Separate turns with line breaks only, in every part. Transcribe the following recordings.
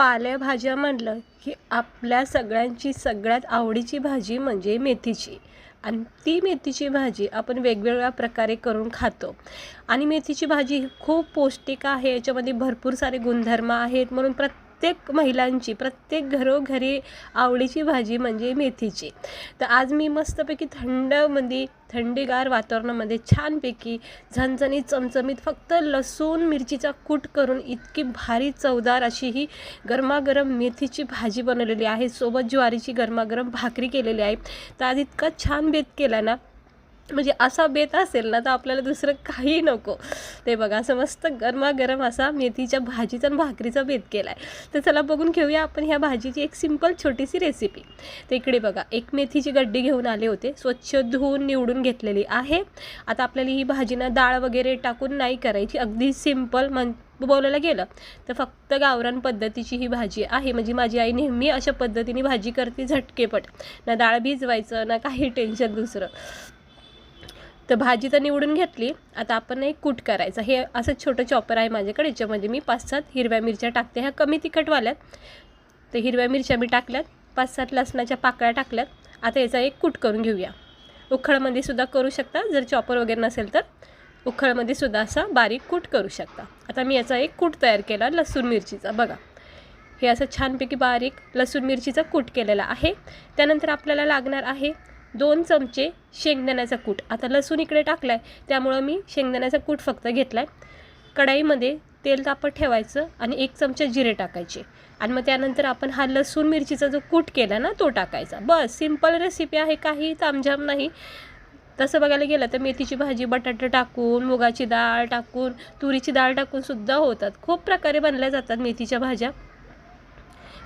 पालेभाज्या म्हणलं की आपल्या सगळ्यांची सगळ्यात आवडीची भाजी म्हणजे मेथीची. आणि ती मेथीची भाजी आपण वेगवेगळ्या प्रकारे करून खातो. आणि मेथीची भाजी ही खूप पौष्टिक आहे. याच्यामध्ये भरपूर सारे गुणधर्म आहेत. म्हणून प्रत्येक प्रत्येक महिलांची प्रत्येक घरोघरी आवडीची भाजी म्हणजे मेथीची. तर आज मी मस्तपैकी थंडमध्ये म्हणजे थंडीगार वातावरणामध्ये छानपैकी झणझणीत चमचमीत फक्त लसूण मिरचीचा कूट करून इतकी भारी चवदार अशी ही गरमागरम मेथीची भाजी बनवलेली आहे. सोबत ज्वारीची गरमागरम भाकरी केलेली आहे. तर आज इतका छान बेत केला ना म्हणजे असा बेत असेल ना तर आपल्याला दुसरं काही नको. ते बघा असं मस्त गरमागरम असा मेथीच्या भाजीचा आणि भाकरीचा बेत केला आहे तर चला बघून घेऊया आपण ह्या भाजीची एक सिंपल छोटीशी रेसिपी तर इकडे बघा एक मेथीची गड्डी घेऊन आले होते. स्वच्छ धुवून निवडून घेतलेली आहे. आता आपल्याला ही भाजीना डाळ वगैरे टाकून नाही करायची. अगदी सिंपल मन बोलायला गेलं तर फक्त गावरान पद्धतीची ही भाजी आहे. म्हणजे माझी आई नेहमी अशा पद्धतीने भाजी करते झटकेपट. ना डाळ भिजवायचं ना काही टेन्शन दुसरं. तर भाजी तर निवडून घेतली. आता आपण एक कूट करायचं. हे असं छोटं चॉपर आहे माझ्याकडे याच्यामध्ये मी पाच सात हिरव्या मिरच्या टाकते. ह्या कमी तिखटवाल्यात. तर हिरव्या मिरच्या मी टाकल्यात. पाच सात लसणाच्या पाकळ्या टाकल्यात. आता याचा एक कूट करून घेऊया. उखळमध्ये सुद्धा करू शकता. जर चॉपर वगैरे नसेल तर उखळमध्ये सुद्धा असा बारीक कूट करू शकता. आता मी याचा एक कूट तयार केला लसूण मिरचीचा. बघा. हे असं छानपैकी बारीक लसूण मिरचीचा कूट केलेला आहे. त्यानंतर आपल्याला लागणार आहे दोन चमचे शेंगदाण्याचा कूट. आता लसूण इकडे टाकला आहे त्यामुळं मी शेंगदाण्याचा कूट फक्त घेतला आहे कढाईमध्ये तेल तापत ठेवायचं आणि एक चमचा जिरे टाकायचे. आणि मग त्यानंतर आपण हा लसूण मिरचीचा जो कूट केला ना तो टाकायचा. बस सिंपल रेसिपी आहे काही तामझाम नाही. तसं बघायला गेलं तर मेथीची भाजी बटाटे टाकून मुगाची डाळ टाकून तुरीची डाळ टाकून सुद्धा होतात. खूप प्रकारे बनल्या जातात मेथीच्या भाज्या.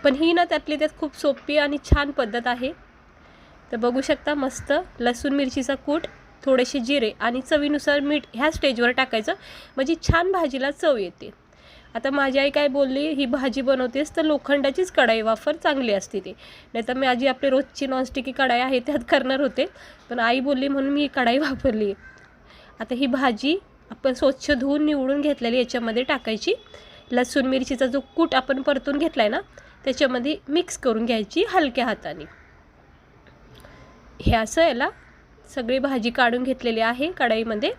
पण ही ना त्यातली त्यात खूप सोपी आणि छान पद्धत आहे. तर बघू शकता मस्त लसूण मिरचीचा कूट थोडेसे जिरे आणि चवीनुसार मीठ ह्या स्टेजवर टाकायचं. म्हणजे छान भाजीला चव येते. आता माझी आई काय बोलली ही भाजी बनवतेस तर लोखंडाचीच कढाई वापर चांगली असते ती. नाही तर माझी आपली रोजची नॉनस्टिकी कढाई आहे त्यात करणार होते. पण आई बोलली म्हणून मी ही कढाई वापरली. आता ही भाजी आपण स्वच्छ धुवून निवडून घेतलेली याच्यामध्ये टाकायची. लसूण मिरचीचा जो कूट आपण परतून घेतला आहे ना त्याच्यामध्ये मिक्स करून घ्यायची हलक्या हाताने. हे असं याला सगळी भाजी काढून घेतलेली आहे कढाईमध्ये.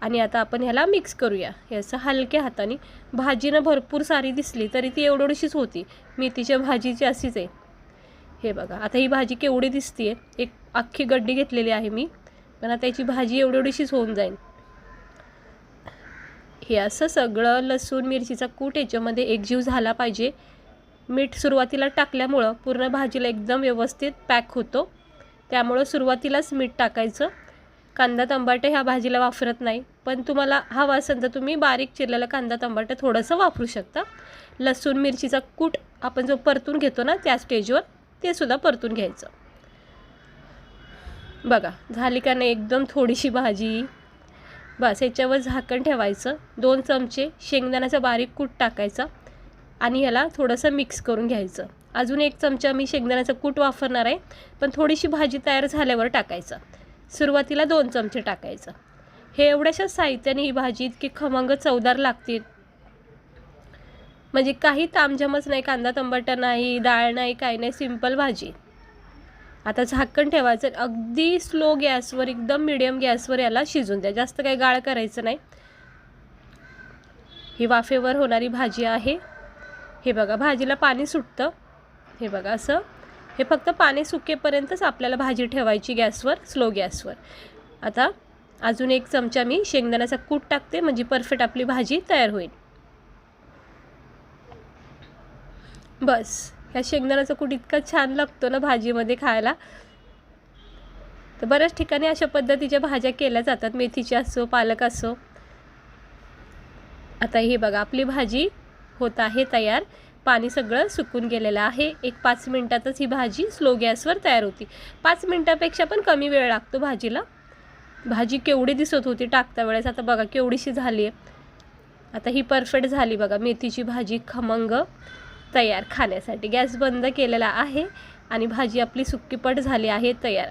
आणि आता आपण ह्याला मिक्स करूया. हे असं हलक्या हाताने. भाजीनं भरपूर सारी दिसली तरी ती एवढीशीच होती. मेथीच्या भाजीची अशीच आहे. हे बघा आता ही भाजी केवढी दिसते आहे एक अख्खी गड्डी घेतलेली आहे मी. पण आता याची भाजी एवढीशीच होऊन जाईल. हे असं सगळं लसूण मिरचीचा कूट याच्यामध्ये एकजीव झाला पाहिजे. मीठ सुरुवातीला टाकल्यामुळं पूर्ण भाजीला एकदम व्यवस्थित पॅक होतो. त्यामुळं सुरुवातीलाच मीठ टाकायचं. कांदा टमाटे ह्या भाजीला वापरत नाही. पण तुम्हाला हवा असेल तर तुम्ही बारीक चिरलेला कांदा टमाटे थोडंसं वापरू शकता. लसूण मिरचीचा कूट आपण जो परतून घेतो ना त्या स्टेजवर ते सुद्धा परतून घ्यायचं. बघा झाली का नाही एकदम थोडीशी भाजी. बस याच्यावर झाकण ठेवायचं. दोन चमचे शेंगदाण्याचा बारीक कूट टाकायचा आणि ह्याला थोडंसं मिक्स करून घ्यायचं. अजून एक चमचा मी शेंगदाण्याचं कूट वापरणार आहे पण थोडीशी भाजी तयार झाल्यावर टाकायचं. सुरुवातीला दोन चमचे टाकायचं. हे एवढ्याशा साहित्याने ही भाजी इतकी खमंग चवदार लागते. म्हणजे काही तामझामच नाही कांदा टमाटा नाही डाळ नाही काही नाही सिंपल भाजी. आता झाकण ठेवायचं. अगदी स्लो गॅसवर एकदम मिडियम गॅसवर याला शिजून द्या. जास्त काही गाळ करायचं नाही. ही वाफेवर होणारी भाजी आहे. हे बघा भाजीला पाणी सुटतं. हे बघा असं. हे फक्त पाणी सुकेपर्यंतच आपल्याला भाजी ठेवायची गॅसवर स्लो गॅसवर. आता अजून एक चमचा मी शेंगदाण्याचा कूट टाकते म्हणजे परफेक्ट आपली भाजी तयार होईल. बस ह्या शेंगदाण्याचा कूट इतका छान लागतो ना भाजीमध्ये खायला. तर बऱ्याच ठिकाणी अशा पद्धतीच्या भाज्या केल्या जातात मेथीची असो पालक असो. आता हे बघा आपली भाजी होत आहे तयार. पाणी सगळं सुकून गेलेलं आहे. एक पाच मिनटातच ही भाजी स्लो गॅसवर तयार होती. पाच मिनटापेक्षा पण कमी वेळ लागतो भाजीला. भाजी केवढी दिसत होती टाकता वेळेस. आता बघा केवढीशी झाली आहे. आता ही परफेक्ट झाली बघा. मेथीची भाजी खमंग तयार खाण्यासाठी. गॅस बंद केलेला आहे आणि भाजी आपली सुक्कीपट झाली आहे तयार.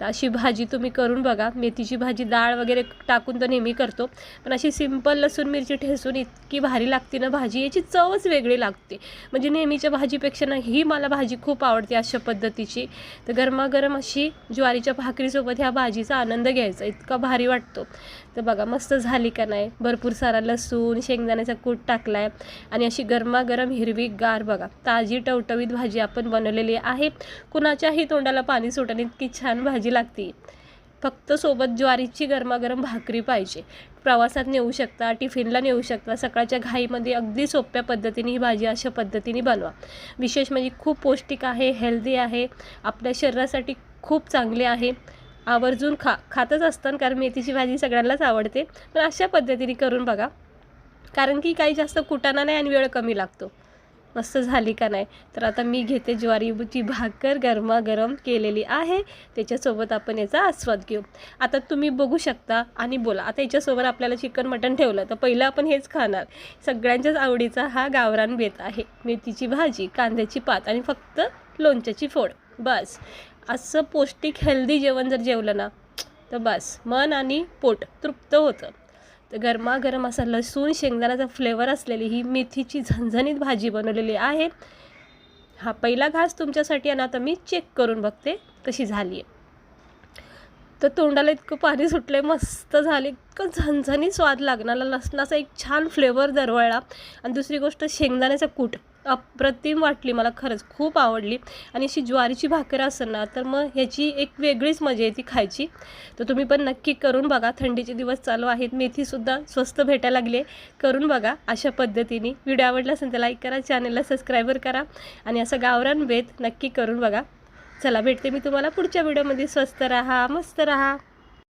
तर अशी भाजी तुम्ही करून बघा. मेथीची भाजी डाळ वगैरे टाकून तर नेहमी करतो. पण अशी सिंपल लसूण मिरची ठेसून इतकी भारी लागते ना भाजी याची चवच वेगळी लागते. म्हणजे नेहमीच्या भाजीपेक्षा ना ही मला भाजी खूप आवडते अशा पद्धतीची. तर गरमागरम अशी ज्वारीच्या भाकरीसोबत ह्या भाजीचा आनंद घ्यायचा. इतका भारी वाटतो. तर बघा मस्त झाली का नाही? भरपूर सारा लसूण शेंगदाण्याचा कूट टाकला आहे आणि अशी गरमागरम हिरवी गार बघा ताजी टवटवीत भाजी आपण बनवलेली आहे. कुणाच्याही तोंडाला पाणी सुटणे इतकी छान भाजी लागते. फक्त सोबत ज्वारीची गरमागरम भाकरी पाहिजे. प्रवासात नेऊ शकता टिफिनला नेऊ शकता सकाळच्या घाईमध्ये अगदी सोप्या पद्धतीने ही भाजी अशा पद्धतीने बनवा. विशेष म्हणजे खूप पौष्टिक आहे हेल्दी आहे आपल्या शरीरासाठी खूप चांगले आहे. आवर्जून खा खातच असतं कारण मेथीची भाजी सगळ्यांनाच आवडते. पण अशा पद्धतीने करून बघा. कारण की काही जास्त कुटाणा नाही आणि वेळ कमी लागतो. मस्त झाली का नाही? तर आता मी घेते ज्वारीची भाकर गरमागरम केलेली आहे. त्याच्यासोबत आपण याचा आस्वाद घेऊ. आता तुम्ही बघू शकता आणि बोला. आता याच्यासोबत आपल्याला चिकन मटण ठेवलं तर पहिलं आपण हेच खाणार. सगळ्यांच्याच आवडीचा हा गावरान बेत आहे. मेथीची भाजी कांद्याची पात आणि फक्त लोणच्याची फोड. बस. असं पौष्टिक हेल्दी जेवण जर जेवलं ना तर बस मन आणि पोट तृप्त होतं. तर गरमागरम असा लसूण शेंगदाण्याचा फ्लेवर असलेली ही मेथीची झणझणीत भाजी बनवलेली आहे. हा पहिला घास तुमच्यासाठी आणि आता मी चेक करून बघते कशी झाली आहे तर तोंडाला इतकं पाणी सुटलं आहे मस्त झाले. इतकं झणझणीत स्वाद लागणारा लसणाचा एक छान फ्लेवर दरवळला. आणि दुसरी गोष्ट शेंगदाण्याचा कूट. अप्रतिम वाटली मला खरंच खूप आवडली. आणि अशी ज्वारीची भाकर असेल ना तर मग ह्याची एक वेगळीच मजा येते खायची. तर तुम्ही पण नक्की करून बघा थंडीचे दिवस चालू आहेत मेथीसुद्धा स्वस्त भेटायला लागले करून बघा अशा पद्धतीने. व्हिडिओ आवडला असेल तर लाईक करा चॅनलला सबस्क्राईबर करा. आणि असं गावरान बेत नक्की करून बघा. चला भेटते मी तुम्हाला पुढच्या व्हिडिओमध्ये स्वस्त राहा मस्त राहा.